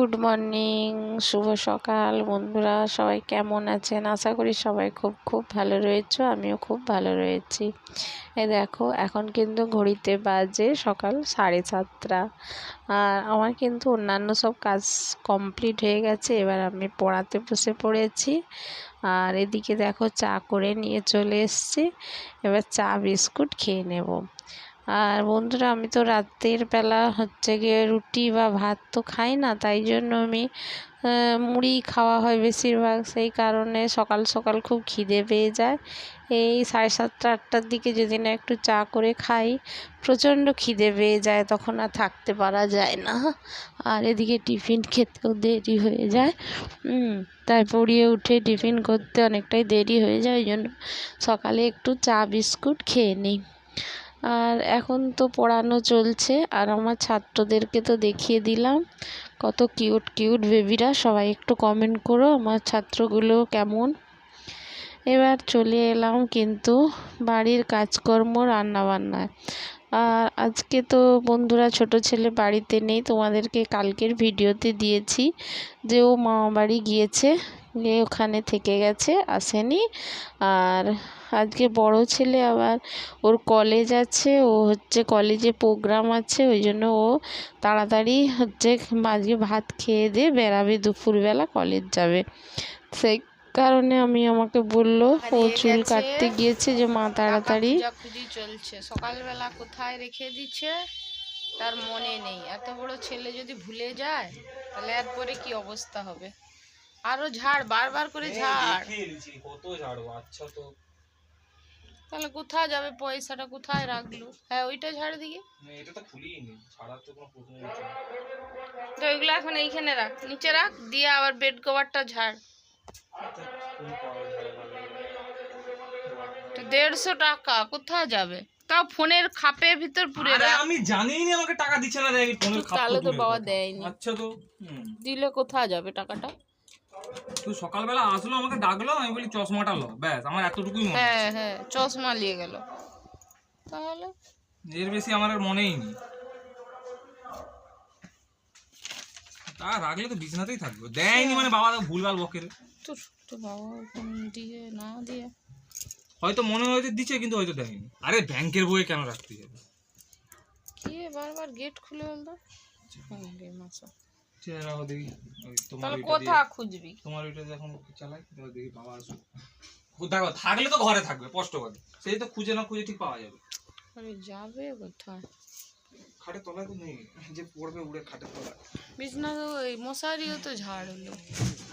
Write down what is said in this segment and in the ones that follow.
Good morning শুভ সকাল। বন্ধুরা, সবাই কেমন আছেন? আশা করি সবাই খুব খুব ভালো রয়েছে, আমিও খুব ভালো রয়েছি। এই দেখো, এখন কিন্তু ঘড়িতে বাজে সকাল সাড়ে সাতটা। আর আমার কিন্তু অন্যান্য সব কাজ কমপ্লিট হয়ে গেছে, এবার আমি পড়াতে বসে পড়েছি। আর এদিকে দেখো, চা করে নিয়ে চলে এসছি। এবার চা, বিস্কুট খেয়ে নেব। আর বন্ধুরা, আমি তো রাতের বেলা হচ্ছে গিয়ে রুটি বা ভাত তো খাই না, তাই জন্য আমি মুড়ি খাওয়া হয় বেশিরভাগ। সেই কারণে সকাল সকাল খুব খিদে পেয়ে যায়। এই সাড়ে সাতটা, আটটার দিকে যদি না একটু চা করে খাই, প্রচণ্ড খিদে পেয়ে যায়, তখন আর থাকতে পারা যায় না। আর এদিকে টিফিন খেতেও দেরি হয়ে যায়। তাই পড়িয়ে উঠে টিফিন করতে অনেকটাই দেরি হয়ে যায়, ওই জন্য সকালে একটু চা বিস্কুট খেয়ে নিই। আর এখন তো পড়ানো চলছে আর আমার ছাত্রদেরকে তো দেখিয়ে দিলাম। কত কিউট কিউট বেবিরা, সবাই একটু কমেন্ট করো আমার ছাত্রগুলো কেমন। এবার চলে এলাম কিন্তু বাড়ির কাজকর্ম, রান্নাবান্নায়। আর আজকে তো বন্ধুরা ছোট ছেলে বাড়িতে নেই, তোমাদেরকে কালকের ভিডিওতে দিয়েছি যে ও মামা বাড়ি গিয়েছে। গিয়ে ওখানে থেকে গেছে আসেনি। আর আজকে বড় ছেলে আবার ওর কলেজ আছে ও হচ্ছে কলেজে প্রোগ্রাম আছে ওই জন্য ও তাড়াতাড়ি হচ্ছে আজকে ভাত খেয়ে দিয়ে বেরাবে দুপুরবেলা কলেজ যাবে। সেই কারণে আমি আমাকে বলল ও চুল কাটতে গিয়েছে যে মা তাড়াতাড়ি। চলছে। সকালবেলা কোথায় রেখে দিচ্ছে তার মনে নেই। এত বড় ছেলে যদি ভুলে যায় তাহলে এরপরে কি অবস্থা হবে? আরও ঝাড় বারবার করে ঝাড়। কত ঝাড়বো আচ্ছা তো। তাহলে কোথায় যাবে পয়সাটা? কোথায় রাখল? হ্যাঁ ওইটা ঝাড় দিকে এটা তো খুলিনি ছাড়ার তো কোনো প্রশ্ন তো ওইগুলো এখন এইখানে রাখ নিচে রাখ দিয়ে আবার বেড কভারটা ঝাড়। তো দেড়শো টাকা কোথায় যাবে? তাও ফোনের খাপের ভিতর পুরে রাখ। আমি জানিই না আমাকে টাকা দিচ্ছে না রে ফোনের খাপ তাহলে তো বাবা দেয়নি। আচ্ছা তো দিলে কোথায় যাবে টাকাটা? তুই সকালবেলা আসলো আমাকে ডাকলো আমি বলি চশমাটা লো ব্যাস আমার এতটুকুই মনে হ্যাঁ হ্যাঁ চশমা নিয়ে গেল। তাহলে? এর বেশি আমার আর মনেই নেই। তা রাখলে তো বিছানাতেই থাকবে। দেয়নি মানে বাবা তো ভুলভাল বকে রে তোর তো বাবা ফোন দিয়ে না দিয়ে। হয়তো মনে হয়তো দিচ্ছে কিন্তু হয়তো দেয়নি। আরে ব্যাংকের বইয়ে কেন রাখতে যাবে? কি বারবার গেট খুলে বলতো? মাসা ছেড়ে রাখো দেখি তোমার কোথা খুঁজবি? তোমার ওইটা এখন চালাই দেখি বাবা আসুক। দেখো থাকলে তো ঘরে থাকবে স্পষ্ট করে সেই তো খুঁজে না খুঁজে ঠিক পাওয়া যাবে। আরে যাবে কোথায়? খাটের তলায় তো নেই যে পড়বে উড়ে খাটের তলায়। বিছনা তো ওই মশারিও তো ঝাড় হলো।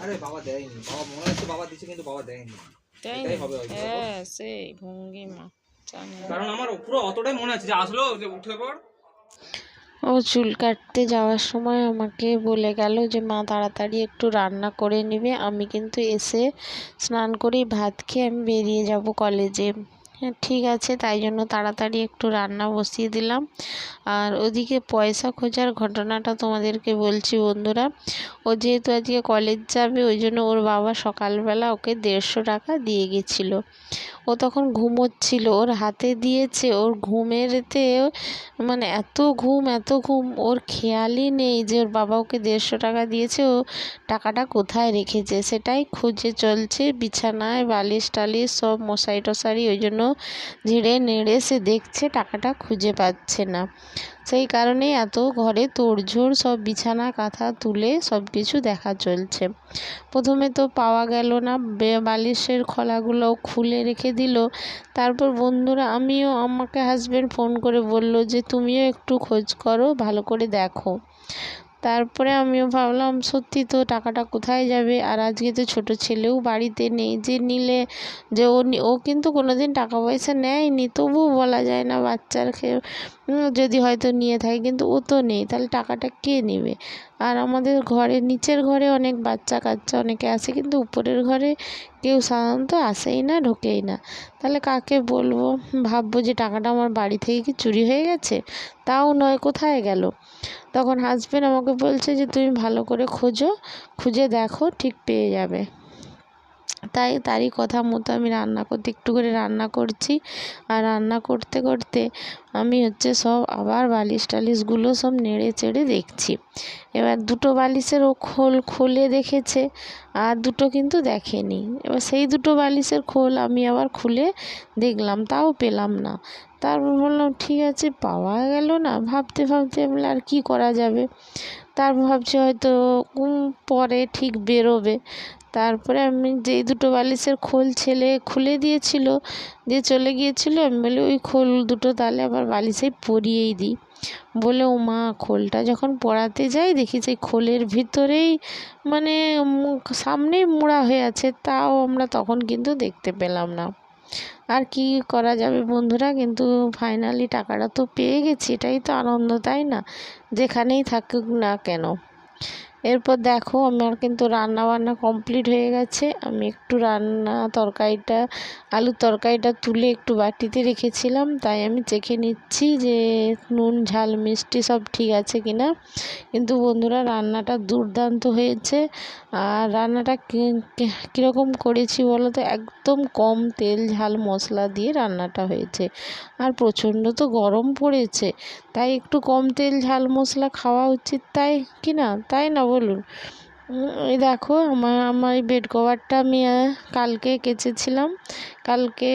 আরে বাবা দেয়নি বাবা মনে হচ্ছে বাবা দিচ্ছে কিন্তু বাবা দেয়নি। তাই এটাই না? হবে হ্যাঁ সেই ভঙ্গিমা। কারণ আমার পুরো অতটাই মনে আছে যে আসলো যে উঠে পড়। ও চুল কাটতে যাওয়ার সময় আমাকে বলে গেল যে, মা, তাড়াতাড়ি একটু রান্না করে নেবে। আমি কিন্তু এসে স্নান করেই ভাত খেয়ে আমি বেরিয়ে যাব কলেজে। ঠিক আছে, তাই জন্য তাড়াতাড়ি একটু রান্না বসিয়ে দিলাম। আর ওদিকে পয়সা খোঁজার ঘটনাটা তোমাদেরকে বলছি বন্ধুরা, ও যেহেতু আজকে কলেজ যাবে, ওই জন্য ওর বাবা সকালবেলা ওকে দেড়শো টাকা দিয়ে গেছিল। ও তখন ঘুমোচ্ছিল, ওর হাতে দিয়েছে, ওর ঘুমেরতে মানে এত ঘুম এত ঘুম, ওর খেয়ালই নেই যে ওর বাবা ওকে দেড়শো টাকা দিয়েছে, ও টাকাটা কোথায় রেখেছে? সেটাই খুঁজে চলছে, বিছানায় বালিশ টালিশ সব মশারি টশারি ওই জন্য ঝেড়ে নেড়ে সে দেখছে টাকাটা খুঁজে পাচ্ছে না। সেই কারণেই এত ঘরে তোড়ঝোড়, সব বিছানা, কাঁথা তুলে সব কিছু দেখা চলছে। প্রথমে তো পাওয়া গেল না বালিশের খোলাগুলোও খুলে রেখে দিল। তারপর বন্ধুরা, আমিও আমাকে হাজব্যান্ড ফোন করে বলল যে, তুমিও একটু খোঁজ করো, ভালো করে দেখো। তারপরে আমিও ভাবলাম, সত্যি তো টাকাটা কোথায় যাবে? আর আজকে তো ছোট ছেলেও বাড়িতে নেই যে নিলে যে ও ও কিন্তু কোনো দিন টাকা পয়সা নেয়নি, তবুও বলা যায় না বাচ্চার যদি হয়তো নিয়ে থাকে, কিন্তু ও তো নেই, তাহলে টাকাটা কে নেবে? আর আমাদের ঘরে, নিচের ঘরে অনেক বাচ্চা কাচ্চা অনেকে আসে কিন্তু উপরের ঘরে কেউ সাধারণত আসেই না, ঢোকেই না। তাহলে কাকে বলব? ভাববো যে টাকাটা আমার বাড়ি থেকে কি চুরি হয়ে গেছে? তাও নয়, কোথায় গেল? তখন হাজবেন্ড আমাকে বলছে যে, তুমি ভালো করে খোঁজো, খুঁজে দেখো, ঠিক পেয়ে যাবে। তাই তারই কথা মতো আমি রান্না করতে, একটু করে রান্না করছি। আর রান্না করতে করতে আমি হচ্ছে সব আবার বালিশ টালিশগুলো সব নেড়ে চেড়ে দেখছি। এবার দুটো বালিশের ও খোল খুলে দেখেছে, আর দুটো কিন্তু দেখেনি। এবার সেই দুটো বালিশের খোল আমি আবার খুলে দেখলাম, তাও পেলাম না। তারপর বললাম, ঠিক আছে, পাওয়া গেল না। ভাবতে ভাবতে বলে আর কী করা যাবে? তারপর ভাবছি হয়তো পরে ঠিক বেরোবে। তারপরে আমি যেই দুটো বালিশের খোল ছেলে খুলে দিয়েছিল, দিয়ে চলে গিয়েছিল, আমি বলি, ওই খোল দুটো তাহলে আবার বালিশেই পরিয়েই দিই। বলে, ও মা, খোলটা যখন পড়াতে যাই, দেখি সেই খোলের ভিতরেই মানে সামনেই মোড়া হয়ে আছে, তাও আমরা তখন কিন্তু দেখতে পেলাম না। আর কি করা যাবে বন্ধুরা, কিন্তু ফাইনালি টাকাটা তো পেয়ে গেছি, এটাই তো আনন্দ, তাই না? যেখানেই থাকুক না কেন। এরপর দেখো, আমার কিন্তু রান্না বান্না কমপ্লিট হয়ে গেছে। আমি একটু রান্না তরকারিটা, আলুর তরকারিটা তুলে একটু বাটিতে রেখেছিলাম। তাই আমি চেখে নিচ্ছি যে নুন, ঝাল, মিষ্টি সব ঠিক আছে কি না কিন্তু বন্ধুরা, রান্নাটা দুর্দান্ত হয়েছে। আর রান্নাটা কীরকম করেছি বলো তো? একদম কম তেল, ঝাল, মশলা দিয়ে রান্নাটা হয়েছে। আর প্রচণ্ড তো গরম পড়েছে। তাই একটু কম তেল, ঝাল, মশলা খাওয়া উচিত তাই কি না? তাই না বলুন উম, এই দেখো, আমার আমার বেড কভারটা আমি কালকে কেচেছিলাম। কালকে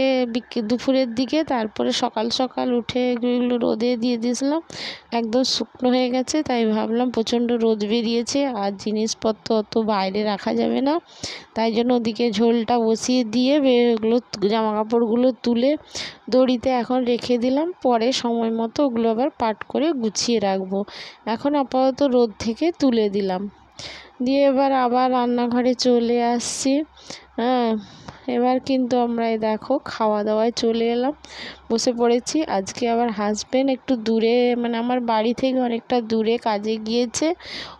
দুপুরের দিকে, তারপরে সকাল সকাল উঠে এগুলো রোদে দিয়ে দিয়েছিলাম। একদম শুকনো হয়ে গেছে, তাই ভাবলাম প্রচণ্ড রোদ বেরিয়েছে, আর জিনিসপত্র অত বাইরে রাখা যাবে না। তাই জন্য ওদিকে ঝোলটা বসিয়ে দিয়ে ওগুলো জামা কাপড়গুলো তুলে দড়িতে এখন রেখে দিলাম। পরে সময় মতো ওগুলো আবার পাট করে গুছিয়ে রাখব। এখন আপাতত রোদ থেকে তুলে দিলাম। দিয়ে এবার আবার রান্নাঘরে চলে আসছি হ্যাঁ। এবার কিন্তু আমরা এই দেখো খাওয়া দাওয়ায় চলে এলাম। বসে পড়েছি। আজকে আবার হাজবেন্ড একটু দূরে মানে আমার বাড়ি থেকে অনেকটা দূরে কাজে গিয়েছে।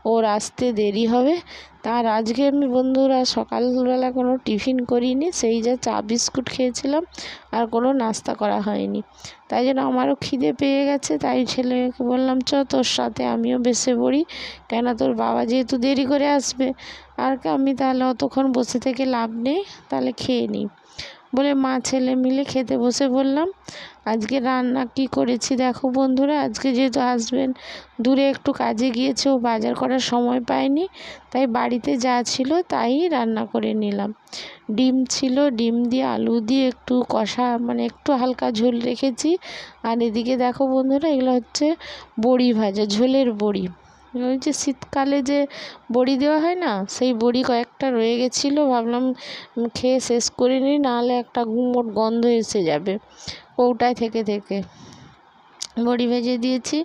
ওর আসতে দেরি হবে। তার আজকে আমি বন্ধুরা সকালবেলা কোনো টিফিন করিনি, সেই যা চা বিস্কুট খেয়েছিলাম আর কোনো নাস্তা করা হয়নি। তাই জন্য আমারও খিদে পেয়ে গেছে, তাই ছেলেকে বললাম, চ তোর সাথে আমিও বেসে পড়ি। কেন তোর বাবা যেহেতু দেরি করে আসবে আর আমি তাহলে অতক্ষণ বসে থেকে লাভ নেই, তাহলে খেয়ে নিই। বলে মা ছেলে মিলে খেতে বসে বললাম, আজকে রান্না কি করেছি দেখো বন্ধুরা, আজকে যেহেতু হাজবেন্ড দূরে একটু কাজে গিয়েছে, ও বাজার করার সময় পায়নি, তাই বাড়িতে যা ছিল তাই রান্না করে নিলাম। ডিম ছিল, ডিম দিয়ে আলু দিয়ে একটু কষা মানে একটু হালকা ঝোল রেখেছি। আর এদিকে দেখো বন্ধুরা, এগুলো হচ্ছে বড়ি ভাজা, ঝোলের বড়ি। ওই যে শীতকালে যে বড়ি দেওয়া হয় না, সেই বড়ি কয়েকটা রয়ে গেছিল, ভাবলাম খেয়ে শেষ করে নিই, নাহলে একটা গুমোট গন্ধ এসে যাবে কৌটায় থেকে থেকে। বড়ি ভেজে দিয়েছি,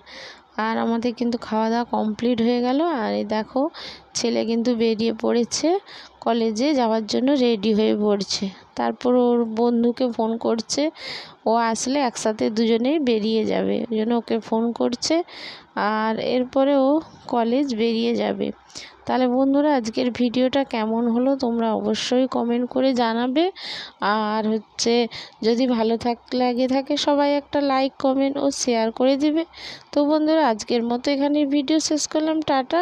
আর আমাদের কিন্তু খাওয়া দাওয়া কমপ্লিট হয়ে গেল, আর এই দেখো ছেলে কিন্তু বেরিয়ে পড়েছে কলেজে, যাওয়ার জন্য রেডি হয়ে পড়ছে। তারপর ওর বন্ধুকে ফোন করছে, ও আসলে একসাথে দুজনেই বেরিয়ে যাবে, ওই জন্য ওকে ফোন করছে আর এরপরে ও কলেজ বেরিয়ে যাবে। তাহলে বন্ধুরা, আজকের ভিডিওটা কেমন হলো তোমরা অবশ্যই কমেন্ট করে জানাবে। আর হচ্ছে, যদি ভালো থাক, লাগে থাকে, সবাই একটা লাইক কমেন্ট ও শেয়ার করে দিবে। তো বন্ধুরা, আজকের মতো এখানে ভিডিও শেষ করলাম। টাটা।